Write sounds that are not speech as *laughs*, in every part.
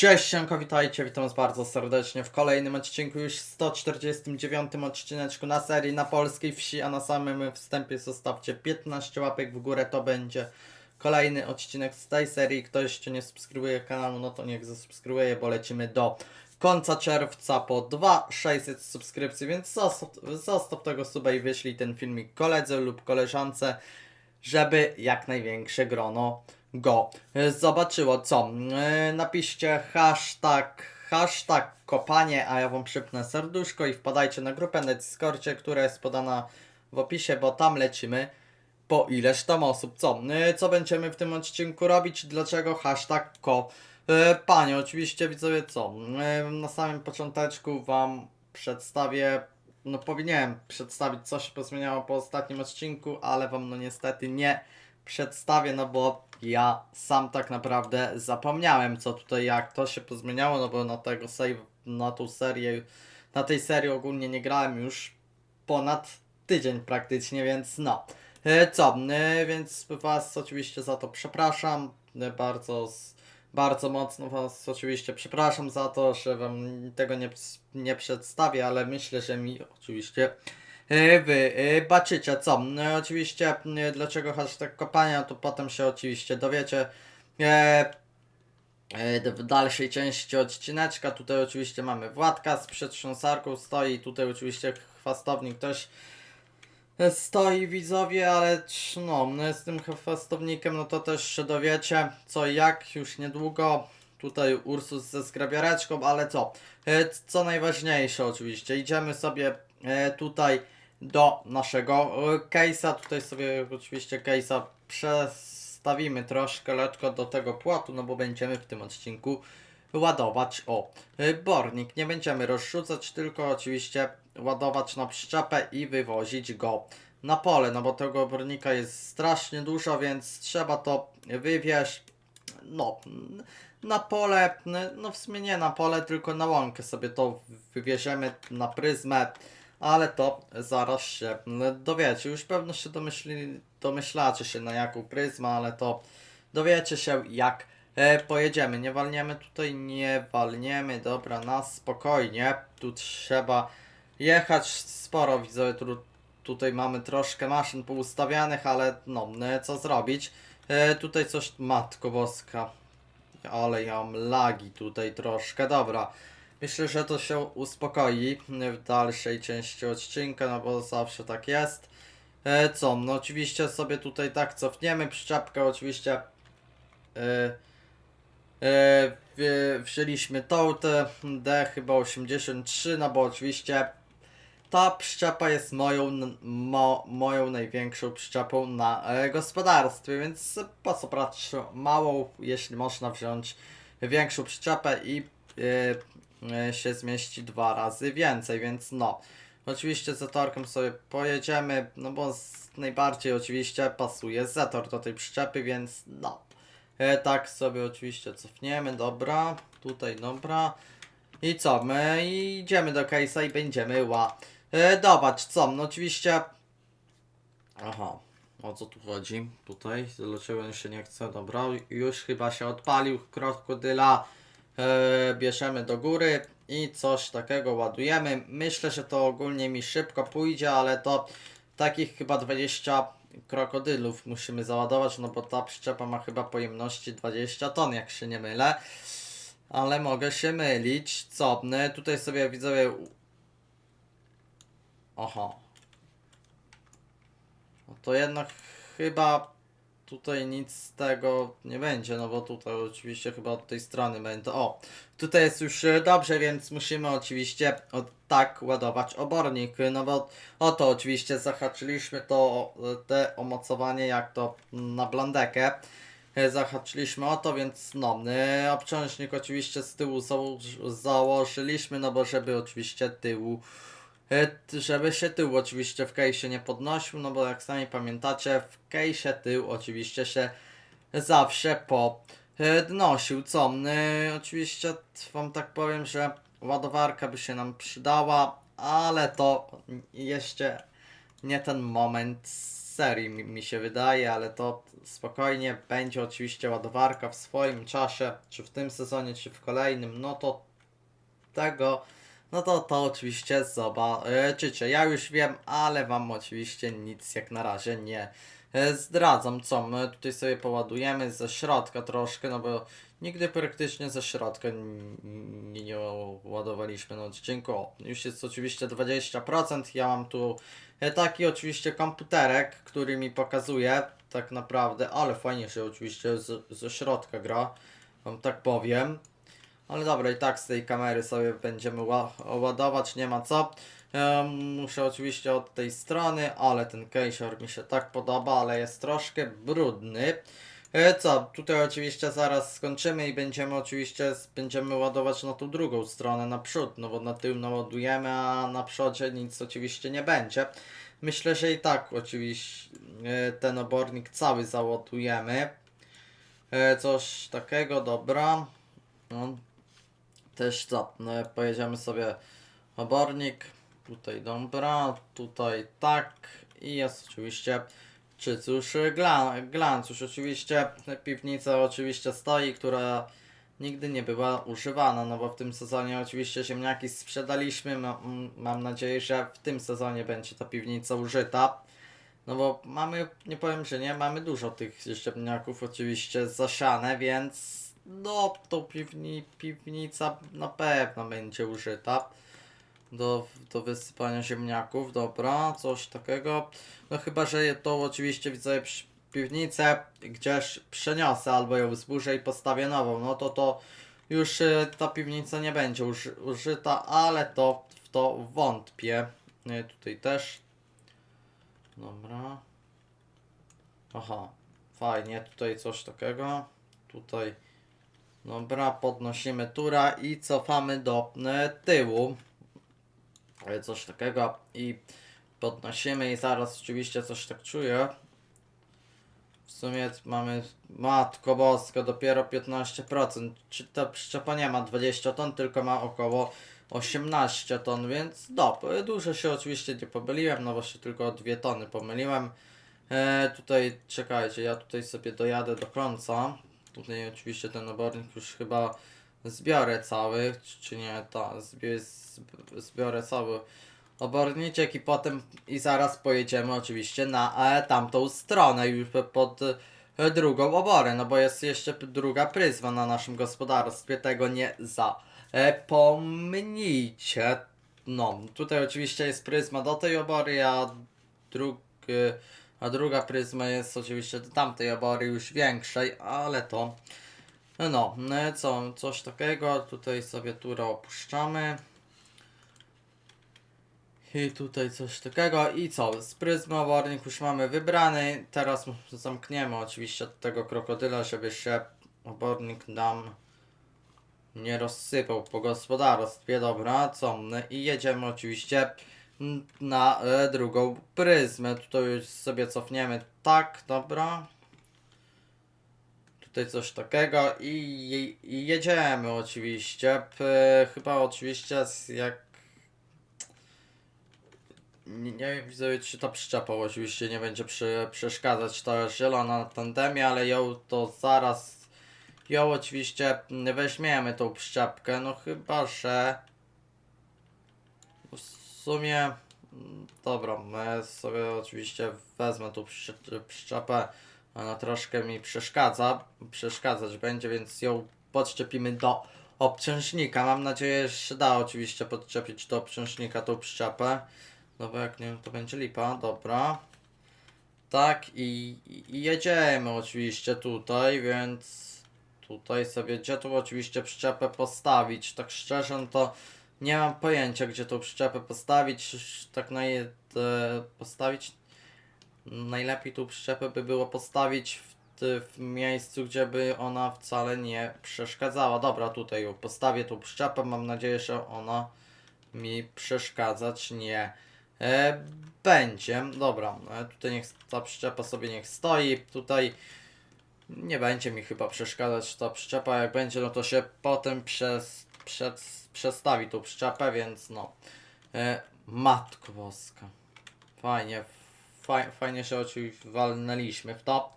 Cześć, siemko, witajcie, witam was bardzo serdecznie w kolejnym odcinku, już 149 odcineczku na serii na polskiej wsi, a na samym wstępie zostawcie 15 łapek w górę, to będzie kolejny odcinek z tej serii. Ktoś jeszcze nie subskrybuje kanału, no to niech zasubskrybuje, bo lecimy do końca czerwca po 2600 subskrypcji, więc zostaw, zostaw tego suba i wyślij ten filmik koledze lub koleżance, żeby jak największe grono go e, zobaczyło. Co? E, Napiszcie hashtag, hashtag kopanie, a ja wam przypnę serduszko i wpadajcie na grupę na Discordzie, która jest podana w opisie, bo tam lecimy po ileż tam osób. Co? E, Co będziemy w tym odcinku robić? Dlaczego hashtag ko? E, Panie, oczywiście widzowie co? Na samym począteczku wam przedstawię no powinienem przedstawić co się pozmieniało po ostatnim odcinku, ale wam no niestety nie przedstawię, no bo ja sam tak naprawdę zapomniałem co tutaj jak to się pozmieniało, no bo na tego save, na tą serię, na tej serii ogólnie nie grałem już ponad tydzień praktycznie, więc no. E, Co, e, więc was oczywiście za to przepraszam, e, bardzo bardzo mocno was oczywiście przepraszam za to, że wam tego nie, nie przedstawię, ale myślę, że mi oczywiście wy e, baczycie. Co? No, oczywiście e, dlaczego hashtag kopania, to potem się oczywiście dowiecie. E, e, w dalszej części odcineczka. Tutaj oczywiście mamy Władka z przetrząsarką stoi, tutaj oczywiście chwastownik też stoi widzowie, ale no, no z tym chwastownikiem no to też się dowiecie co jak już niedługo. Tutaj Ursus ze zgrabiareczką, ale co? E, Co najważniejsze oczywiście, idziemy sobie e, tutaj do naszego e, case'a. Tutaj sobie oczywiście case'a przestawimy troszkę lekko do tego płotu, no bo będziemy w tym odcinku ładować o y, bornik. Nie będziemy rozrzucać, tylko oczywiście ładować na przyczepę i wywozić go na pole, no bo tego bornika jest strasznie dużo, więc trzeba to wywieźć no na pole, no w sumie nie na pole, tylko na łąkę sobie to wywieziemy na pryzmę, ale to zaraz się dowiecie. Już pewno się domyśli, domyślacie się na jaką pryzmę, ale to dowiecie się jak e, pojedziemy. Nie walniemy tutaj, nie walniemy, dobra, na spokojnie. Tu trzeba jechać sporo, widzę, tu, tutaj mamy troszkę maszyn poustawianych, ale no, e, co zrobić. E, tutaj coś, matko boska, ale ja mam lagi tutaj troszkę, dobra. Myślę, że to się uspokoi w dalszej części odcinka, no bo zawsze tak jest. E, co, no oczywiście sobie tutaj tak cofniemy przyczepkę, oczywiście e, e, wzięliśmy tą D chyba 83, no bo oczywiście ta przyczepa jest moją, mo, moją największą przyczepą na e, gospodarstwie, więc po co brać małą, jeśli można wziąć większą przyczepę i e, się zmieści dwa razy więcej, więc no. Oczywiście Zetorkiem sobie pojedziemy, no bo najbardziej oczywiście pasuje Zetor do tej przyczepy, więc no. E, tak sobie oczywiście cofniemy, dobra, tutaj dobra. I co, my idziemy do case'a i będziemy ładować, co, no oczywiście... Aha, o co tu chodzi? Tutaj, dlaczego on się nie chce, dobra, już chyba się odpalił krokodyla. E, bierzemy do góry i coś takiego ładujemy. Myślę, że to ogólnie mi szybko pójdzie, ale to takich chyba 20 krokodylów musimy załadować, no bo ta przyczepa ma chyba pojemności 20 ton, jak się nie mylę. Ale mogę się mylić. Co? Tutaj sobie widzowie. Aha. No to jednak chyba tutaj nic z tego nie będzie, no bo tutaj oczywiście chyba od tej strony będzie. O, tutaj jest już e, dobrze, więc musimy oczywiście o, tak ładować obornik, no bo oto oczywiście zahaczyliśmy to, e, te omocowanie jak to na blandekę. E, Zahaczyliśmy o to, więc no, obciążnik oczywiście z tyłu założ- założyliśmy, no bo żeby oczywiście tyłu żeby się tył oczywiście w case'ie nie podnosił, no bo jak sami pamiętacie, w case'ie tył oczywiście się zawsze podnosił. Co? E, Oczywiście wam tak powiem, że ładowarka by się nam przydała, ale to jeszcze nie ten moment. serii, mi się wydaje, ale to spokojnie będzie oczywiście ładowarka w swoim czasie, czy w tym sezonie, czy w kolejnym, no to tego, no to to oczywiście zobaczycie. Ja już wiem, ale wam oczywiście nic jak na razie nie e, zdradzam. Co, my tutaj sobie poładujemy ze środka troszkę, no bo nigdy praktycznie ze środka nie, nie ładowaliśmy na odcinku. O, już jest oczywiście 20%. Ja mam tu e, taki oczywiście komputerek, który mi pokazuje tak naprawdę, ale fajnie się oczywiście ze środka gra, wam tak powiem. Ale dobra, i tak z tej kamery sobie będziemy ła ładować, nie ma co. Ja muszę oczywiście od tej strony, ale ten kejsior mi się tak podoba, ale jest troszkę brudny. E, co, tutaj oczywiście zaraz skończymy i będziemy oczywiście będziemy ładować na tą drugą stronę naprzód, no bo na tył naładujemy, a na przodzie nic oczywiście nie będzie. Myślę, że i tak oczywiście e, ten obornik cały załadujemy. E, coś takiego, dobra. No, też co, no, pojedziemy sobie obornik, tutaj dobra, tutaj tak i jest oczywiście czycusz glan, glancusz, oczywiście piwnica oczywiście stoi, która nigdy nie była używana, no bo w tym sezonie oczywiście ziemniaki sprzedaliśmy, ma, m- mam nadzieję, że w tym sezonie będzie ta piwnica użyta. No bo mamy, nie powiem, że nie, mamy dużo tych ziemniaków oczywiście zasiane, więc no tą piwni, piwnica na pewno będzie użyta do, do wysypania ziemniaków, dobra, coś takiego. No chyba, że to oczywiście widzę piwnicę gdzieś przeniosę albo ją zburzę i postawię nową, no to to już e, ta piwnica nie będzie uży, użyta, ale to w to wątpię. Nie, tutaj też. Dobra. Aha, fajnie, tutaj coś takiego. Tutaj. Dobra, podnosimy tura i cofamy do e, tyłu. E, Coś takiego i podnosimy i zaraz oczywiście coś tak czuję. W sumie mamy, matko boska, dopiero 15%. Czy ta przyczepa nie ma 20 ton, tylko ma około 18 ton, więc do, dużo się oczywiście nie pomyliłem, no się tylko o 2 tony pomyliłem. E, tutaj, czekajcie, ja tutaj sobie dojadę do końca. Tutaj oczywiście ten obornik już chyba zbiorę cały, czy, nie, ta, zbie, zb- zbiorę cały oborniczek i potem i zaraz pojedziemy oczywiście na e, tamtą stronę już po- pod e, drugą oborę, no bo jest jeszcze druga pryzma na naszym gospodarstwie, tego nie zapomnijcie. No, tutaj oczywiście jest pryzma do tej obory, a, drug, e, a druga pryzma jest oczywiście do tamtej obory już większej, ale to no, co, coś takiego, tutaj sobie turę opuszczamy. I tutaj coś takiego. I co, z pryzmy obornik już mamy wybrany, teraz zamkniemy oczywiście tego krokodyla, żeby się obornik nam nie rozsypał po gospodarstwie, dobra, co, i jedziemy oczywiście na e, drugą pryzmę, tutaj już sobie cofniemy, tak, dobra, tutaj coś takiego i, i jedziemy oczywiście, P, chyba oczywiście z- jak nie, nie wiem, widzę, czy ta przyczepa oczywiście nie będzie przy, przeszkadzać. To zielona na tandemie, ale ją to zaraz. Ją oczywiście weźmiemy tą przyczepkę. No chyba, że. Sumie. mm, Dobra, ja sobie oczywiście wezmę tą przy- przyczepę. Ona troszkę mi przeszkadza. Przeszkadzać będzie, więc ją podczepimy do obciążnika. Mam nadzieję, że się da oczywiście podczepić do obciążnika tą przyczepę. No bo jak nie, to będzie lipa, dobra. Tak i, i jedziemy oczywiście tutaj, więc tutaj sobie, gdzie tu oczywiście przyczepę postawić, tak szczerze no to nie mam pojęcia, gdzie tą przyczepę postawić, tak naj, e, postawić, najlepiej tą przyczepę by było postawić w, w miejscu, gdzie by ona wcale nie przeszkadzała. Dobra, tutaj ją postawię tą przyczepę, mam nadzieję, że ona mi przeszkadzać nie e, będzie. Dobra, e, tutaj niech ta przyczepa sobie niech stoi. Tutaj nie będzie mi chyba przeszkadzać ta przyczepa. Jak będzie, no to się potem przez, przed, przestawi tą przyczepę, więc no. E, matko boska. Fajnie, faj, fajnie się oczywiście walnęliśmy w to.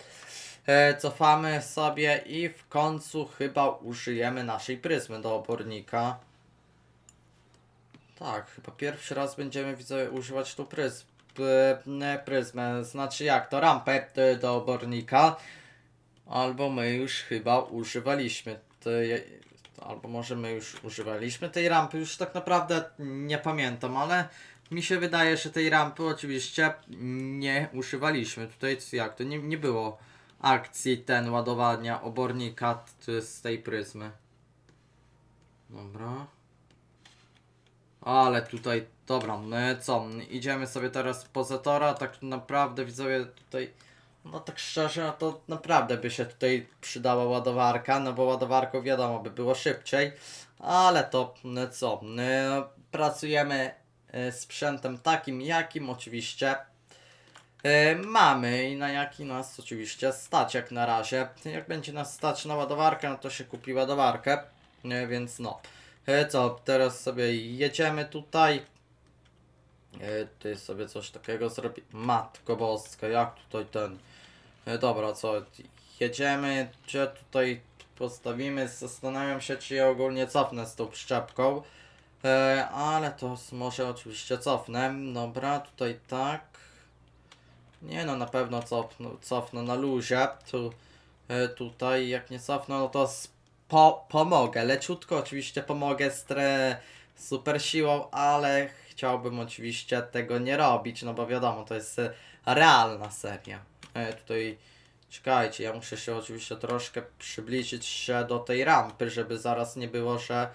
E, cofamy sobie i w końcu chyba użyjemy naszej pryzmy do obornika. Tak, chyba pierwszy raz będziemy widzowie używać tu pryzm, p- pryzmę. Znaczy jak to rampę e, do obornika. Albo my już chyba używaliśmy albo może my już używaliśmy tej rampy, już tak naprawdę nie pamiętam, ale mi się wydaje, że tej rampy oczywiście nie używaliśmy. Tutaj jak to nie, nie było akcji ten ładowania obornika z tej pryzmy. Dobra. Ale tutaj, dobra, no co, idziemy sobie teraz po Zetora, tak naprawdę widzowie tutaj, no tak szczerze, no to naprawdę by się tutaj przydała ładowarka, no bo ładowarką wiadomo by było szybciej, ale to, no co, no, pracujemy e, sprzętem takim, jakim oczywiście e, mamy i na jaki nas oczywiście stać jak na razie. Jak będzie nas stać na ładowarkę, no to się kupi ładowarkę, nie, więc no. E, co, teraz sobie jedziemy tutaj. E, ty sobie coś takiego zrobi. Matko boska, jak tutaj ten. E, dobra, co, jedziemy, czy tutaj postawimy. Zastanawiam się, czy ja ogólnie cofnę z tą przyczepką. E, ale to może oczywiście cofnę. Dobra, tutaj tak. Nie no, na pewno cofnę, cofnę na luzie. Tu, e, tutaj, jak nie cofnę, no to po, pomogę. Leciutko oczywiście pomogę z tre, super siłą, ale chciałbym oczywiście tego nie robić, no bo wiadomo, to jest e, realna seria. E, tutaj czekajcie, ja muszę się oczywiście troszkę przybliżyć się do tej rampy, żeby zaraz nie było, że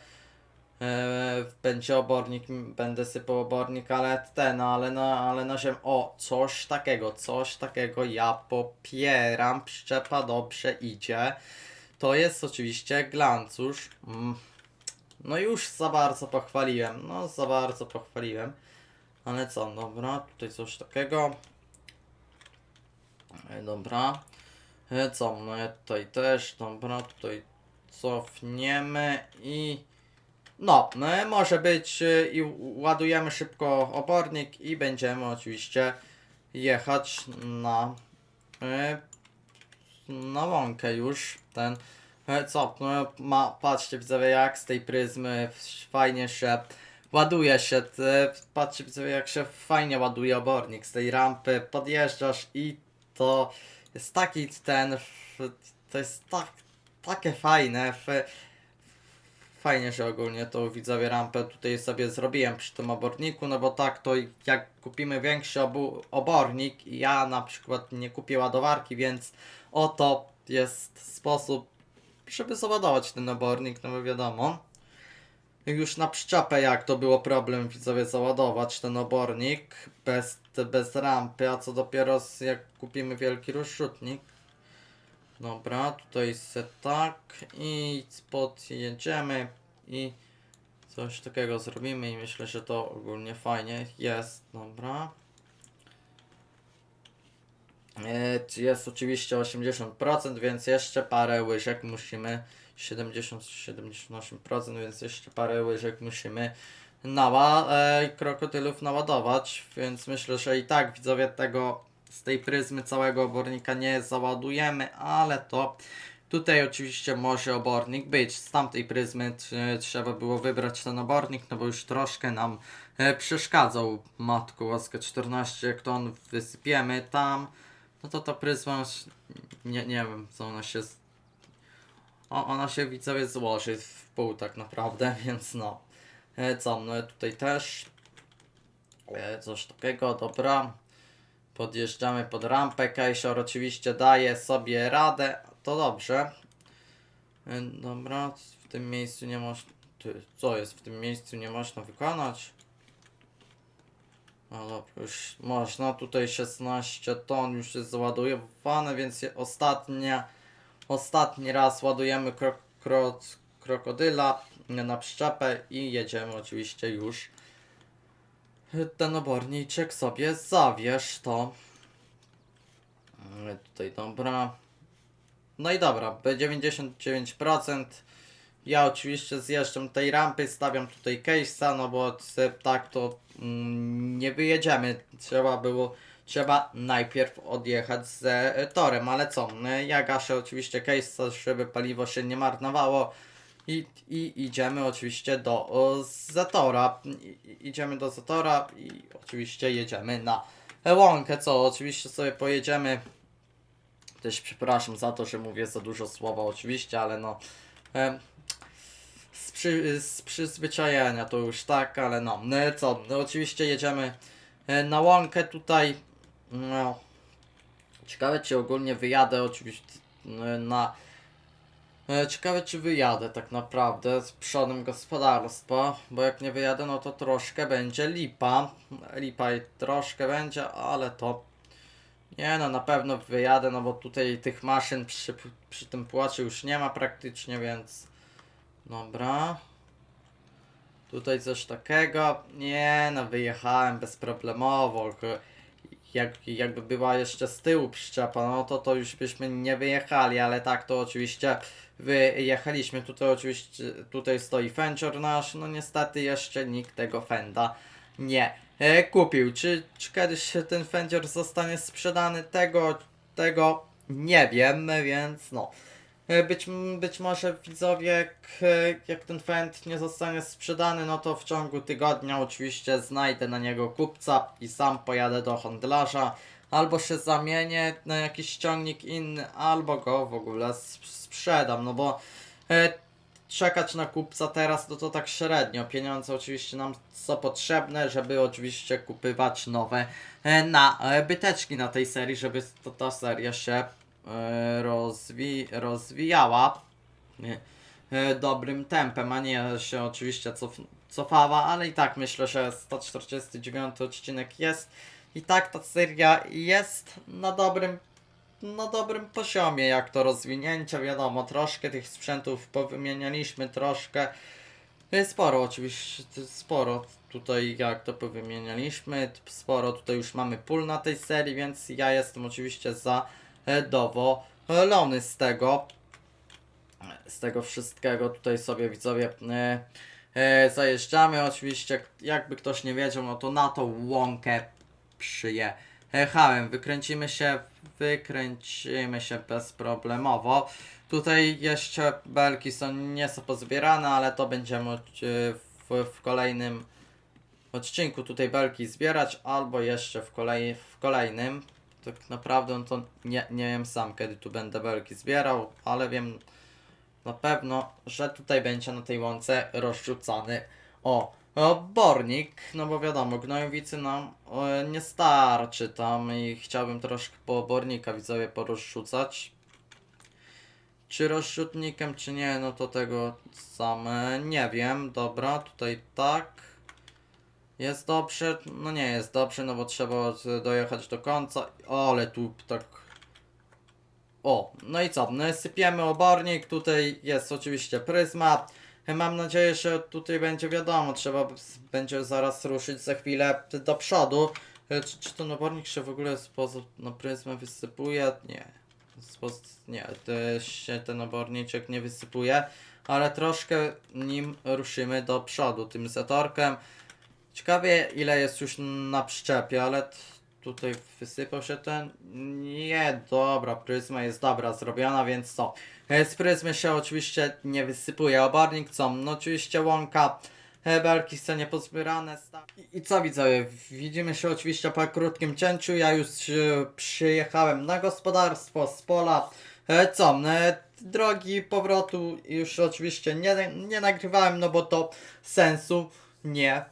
e, będzie obornik, będę sypał obornik, ale ten, ale na, ale na. O, coś takiego, coś takiego ja popieram, przyczepa dobrze idzie. To jest oczywiście glancusz. Mm. No już za bardzo pochwaliłem. No za bardzo pochwaliłem. Ale co, dobra, tutaj coś takiego. Dobra. Co, no ja tutaj też, dobra, tutaj cofniemy i... No, no może być e, i ładujemy szybko obornik i będziemy oczywiście jechać na e, na łąkę już ten. E, Co? No, ma, patrzcie widzowie jak z tej pryzmy fajnie się ładuje się. Patrzcie widzowie jak się fajnie ładuje obornik z tej rampy. Podjeżdżasz i to jest taki ten. To jest tak, takie fajne. Fajnie, że ogólnie tą widzowie rampę tutaj sobie zrobiłem przy tym oborniku, no bo tak to jak kupimy większy obu, obornik, ja na przykład nie kupię ładowarki, więc oto jest sposób, żeby załadować ten obornik, no bo wiadomo. Już na przyczepę jak to było problem widzowie załadować ten obornik bez, bez rampy, a co dopiero z, jak kupimy wielki rozrzutnik. Dobra, tutaj se tak i spod jedziemy i coś takiego zrobimy i myślę, że to ogólnie fajnie jest. Dobra. E, Jest oczywiście 80%, więc jeszcze parę łyżek musimy 70-78%, więc jeszcze parę łyżek musimy nała, e, krokodylów naładować, więc myślę, że i tak widzowie tego z tej pryzmy całego obornika nie załadujemy, ale to tutaj oczywiście może obornik być. Z tamtej pryzmy tr- trzeba było wybrać ten obornik, no bo już troszkę nam e, przeszkadzał matko łaska 14 ton wysypiemy tam, no to ta pryzma nie, nie wiem co ona się o, ona się widzowie złoży w pół tak naprawdę, *laughs* więc no. E, co, no tutaj też e, coś takiego, dobra. Podjeżdżamy pod rampę. Kajsior oczywiście daje sobie radę. To dobrze. E, Dobra, w tym miejscu nie można. Co jest w tym miejscu nie można wykonać? No dobra, już można. Tutaj 16 ton już jest załadowane, więc ostatnia, ostatni raz ładujemy krok, krok, krokodyla na przyczepę i jedziemy oczywiście już ten oborniczek sobie zawierz to. Mm, Tutaj dobra. No i dobra, B99%. Ja oczywiście zjeżdżam tej rampy, stawiam tutaj case'a, no bo tak to mm, nie wyjedziemy. Trzeba było trzeba najpierw odjechać z e, torem, ale co, e, ja gaszę oczywiście case, żeby paliwo się nie marnowało. I, i idziemy oczywiście do o, Zatora, I, idziemy do Zatora i oczywiście jedziemy na łąkę, co oczywiście sobie pojedziemy, też przepraszam za to, że mówię za dużo słowa oczywiście, ale no em, z, przy, z przyzwyczajenia to już tak, ale no, no co, no oczywiście jedziemy e, na łąkę tutaj, no, ciekawe czy ogólnie wyjadę oczywiście e, na, e, ciekawe czy wyjadę tak naprawdę z przodem gospodarstwa, bo jak nie wyjadę no to troszkę będzie lipa, lipa i troszkę będzie, ale to nie no, na pewno wyjadę, no bo tutaj tych maszyn przy, przy tym płacie już nie ma praktycznie, więc dobra. Tutaj coś takiego. Nie no, wyjechałem bezproblemowo. Jak, jakby była jeszcze z tyłu przyczepa, no to to już byśmy nie wyjechali, ale tak to oczywiście wyjechaliśmy. Tutaj oczywiście, tutaj stoi Fenchor nasz, no niestety jeszcze nikt tego Fenda nie e, kupił. Czy, czy kiedyś ten Fendior zostanie sprzedany? Tego, tego nie wiem, więc no. E, Być, być może widzowie, jak, ten Fend nie zostanie sprzedany, no to w ciągu tygodnia oczywiście znajdę na niego kupca i sam pojadę do handlarza. Albo się zamienię na jakiś ciągnik inny, albo go w ogóle sp- sprzedam, no bo e, czekać na kupca teraz, no to tak średnio. Pieniądze oczywiście nam są potrzebne, żeby oczywiście kupywać nowe e, na e, byteczki na tej serii, żeby to, ta seria się rozwi rozwijała e, e, dobrym tempem, a nie się oczywiście cof cofała, ale i tak myślę, że 149 odcinek jest i tak ta seria jest na dobrym na dobrym poziomie, jak to rozwinięcie, wiadomo, troszkę tych sprzętów powymienialiśmy, troszkę, e, sporo oczywiście, sporo tutaj jak to powymienialiśmy, sporo tutaj już mamy pól na tej serii, więc ja jestem oczywiście zadowolony z tego, z tego wszystkiego, tutaj sobie widzowie e, e, zajeżdżamy, oczywiście, jakby ktoś nie wiedział, no to na tą łąkę przyjechałem, wykręcimy się, wykręcimy się bezproblemowo. Tutaj jeszcze belki są nie są pozbierane, ale to będziemy e, w, w kolejnym odcinku tutaj belki zbierać, albo jeszcze w, kolej, w kolejnym. Tak naprawdę no to nie, nie wiem sam kiedy tu będę belki zbierał, ale wiem na pewno, że tutaj będzie na tej łące rozrzucany o, o bornik, no bo wiadomo, gnojowicy nam e, nie starczy tam i chciałbym troszkę po bornika widzowie porozrzucać. Czy rozrzutnikiem, czy nie, no to tego sam e, nie wiem. Dobra, tutaj tak. Jest dobrze? No nie jest dobrze, no bo trzeba dojechać do końca. O, ale tu tak o, no i co? No sypiemy obornik, tutaj jest oczywiście pryzma. Mam nadzieję, że tutaj będzie wiadomo, trzeba będzie zaraz ruszyć za chwilę do przodu. E, Czy, czy ten obornik się w ogóle spoza no, pryzmę wysypuje? Nie. Spoz, nie, to się ten oborniczek nie wysypuje, ale troszkę nim ruszymy do przodu tym zatorkiem. Ciekawie ile jest już na przyczepie, ale tutaj wysypał się ten. Nie, dobra, pryzma jest dobra zrobiona, więc co? E, Z pryzmy się oczywiście nie wysypuje obornik, co? No oczywiście łąka, e, belki są niepozbierane. I, co widzowie? Widzimy się oczywiście po krótkim cięciu. Ja już e, przyjechałem na gospodarstwo z pola. Co? Drogi powrotu już oczywiście nie, nie nagrywałem, no bo to sensu nie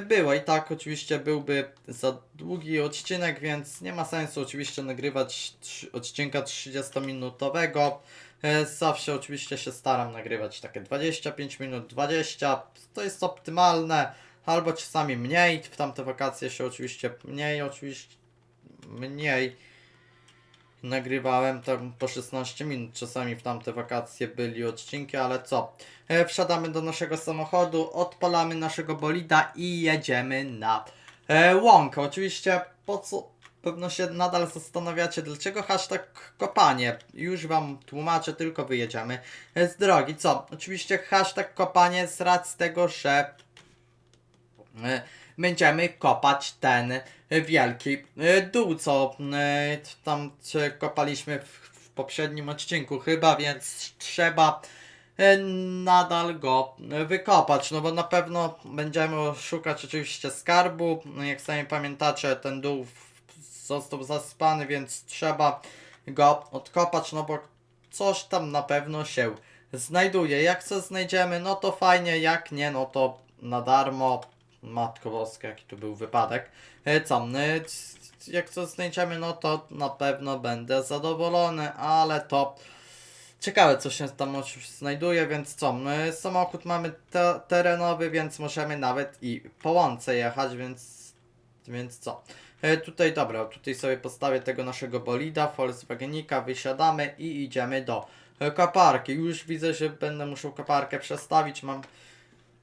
było. I tak oczywiście byłby za długi odcinek, więc nie ma sensu oczywiście nagrywać odcinka 30-minutowego. E, Zawsze oczywiście się staram nagrywać takie 25 minut, 20. To jest optymalne, albo czasami mniej. W tamte wakacje się oczywiście mniej, oczywiście mniej nagrywałem tam po 16 minut. Czasami w tamte wakacje byli odcinki, ale co? E, Wsiadamy do naszego samochodu, odpalamy naszego bolida i jedziemy na e, łąkę. Oczywiście po co pewno się nadal zastanawiacie, dlaczego hashtag kopanie. Już wam tłumaczę, tylko wyjedziemy e, z drogi. Co? Oczywiście hashtag kopanie z racji tego, że e, będziemy kopać ten wielki e, dół, co e, tam e, kopaliśmy w, poprzednim odcinku chyba, więc trzeba e, nadal go wykopać, no bo na pewno będziemy szukać oczywiście skarbu, no jak sami pamiętacie ten dół został zaspany, więc trzeba go odkopać, no bo coś tam na pewno się znajduje. Jak coś znajdziemy, no to fajnie, jak nie, no to na darmo. Matko Boska, jaki tu był wypadek. E, Co, jak coś znajdziemy, no to na pewno będę zadowolony, ale to ciekawe, co się tam znajduje, więc co, my samochód mamy te terenowy, więc możemy nawet i po łące jechać, więc, więc co. E, tutaj dobra, tutaj sobie postawię tego naszego bolida, Volkswagenika, wysiadamy i idziemy do e, koparki. Już widzę, że będę musiał koparkę przestawić, mam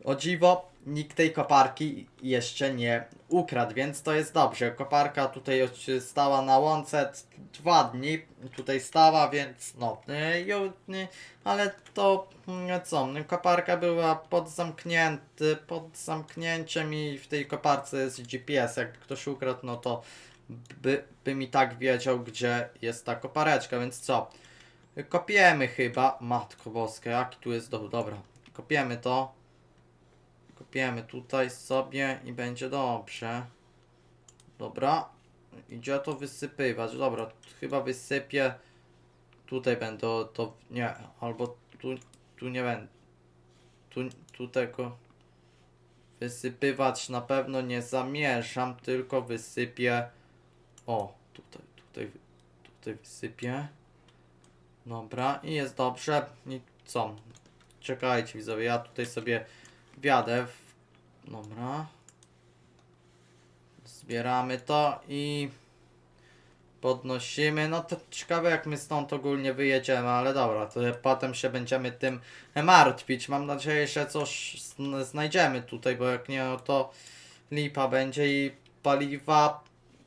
o dziwo, nikt tej koparki jeszcze nie ukradł, więc to jest dobrze. Koparka tutaj stała na łące dwa dni, tutaj stała, więc no, ale to mm, co, y, koparka była pod zamknięty, pod zamknięciem i w tej koparce jest GPS, jak ktoś ukradł, no to by, by mi tak wiedział, gdzie jest ta kopareczka, więc co? Kopiemy chyba, matko boska, jaki tu jest dobra, kopiemy to. Kopiemy tutaj sobie i będzie dobrze. Dobra. Idzie to wysypywać. Dobra, chyba wysypię. Tutaj będę to. Nie, albo tu, tu nie będę. Tu, tu tego wysypywać na pewno nie zamierzam, tylko wysypię. O, tutaj, tutaj, tutaj wysypię. Dobra, i jest dobrze. I co? Czekajcie, widzowie, ja tutaj sobie wjadę. Dobra. Zbieramy to i podnosimy. No to ciekawe jak my stąd ogólnie wyjedziemy, ale dobra, to potem się będziemy tym martwić. Mam nadzieję, że coś zn- znajdziemy tutaj, bo jak nie, no to lipa będzie i paliwa.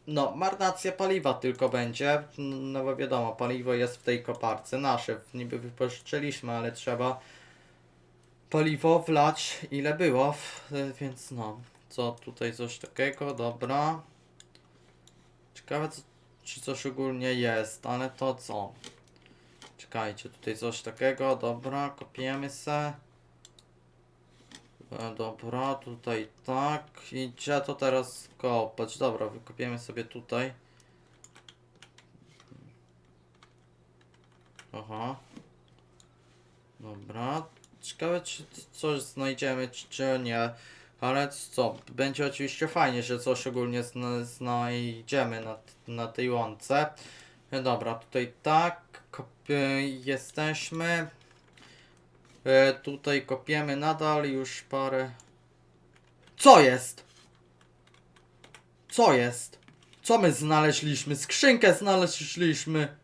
No, marnacja paliwa tylko będzie. No bo wiadomo, paliwo jest w tej koparce nasze. Niby wypożyczyliśmy, ale trzeba paliwo wlać ile było, y, więc no, co tutaj coś takiego, dobra. Ciekawe co, czy coś ogólnie jest, ale to co? Czekajcie, tutaj coś takiego, dobra, kopiemy se. E, Dobra, tutaj tak. I gdzie to teraz kopać? Dobra, wykopiemy sobie tutaj. Aha. Dobra. Ciekawe, czy coś znajdziemy, czy, nie. Ale co, będzie oczywiście fajnie, że coś ogólnie zna, znajdziemy na, na tej łące. E, Dobra, tutaj tak, jesteśmy. E, tutaj kopiemy nadal już parę. Co jest? Co jest? Co my znaleźliśmy? Skrzynkę znaleźliśmy.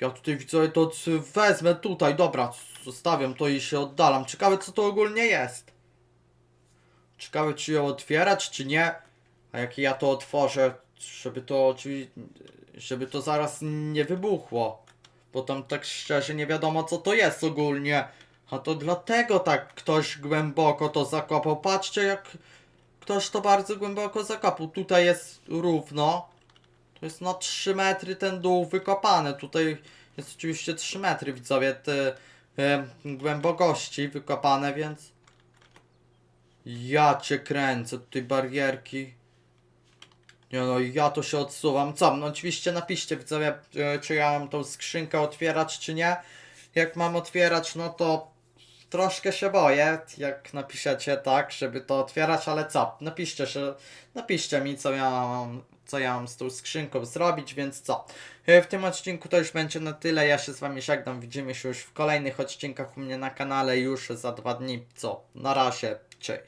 Ja tutaj widzę, to wezmę tutaj, dobra, zostawiam to i się oddalam. Ciekawe co to ogólnie jest. Ciekawe czy ją otwierać, czy nie. A jak ja to otworzę, żeby to żeby to zaraz nie wybuchło. Bo tam tak szczerze nie wiadomo co to jest ogólnie. A to dlatego tak ktoś głęboko to zakopał. Patrzcie jak ktoś to bardzo głęboko zakopał. Tutaj jest równo. To jest na 3 metry ten dół wykopany. Tutaj jest oczywiście 3 metry widzowie te, e, głębokości wykopane, więc ja cię kręcę, tutaj barierki. Nie no, ja to się odsuwam. Co? No oczywiście napiszcie widzowie, e, czy ja mam tą skrzynkę otwierać, czy nie. Jak mam otwierać, no to troszkę się boję, jak napiszecie tak, żeby to otwierać, ale co? Napiszcie, że, napiszcie mi, co ja mam, co ja mam z tą skrzynką zrobić, więc co? E, W tym odcinku to już będzie na tyle. Ja się z wami żegnam. Widzimy się już w kolejnych odcinkach u mnie na kanale już za dwa dni. Co? Na razie. Cześć.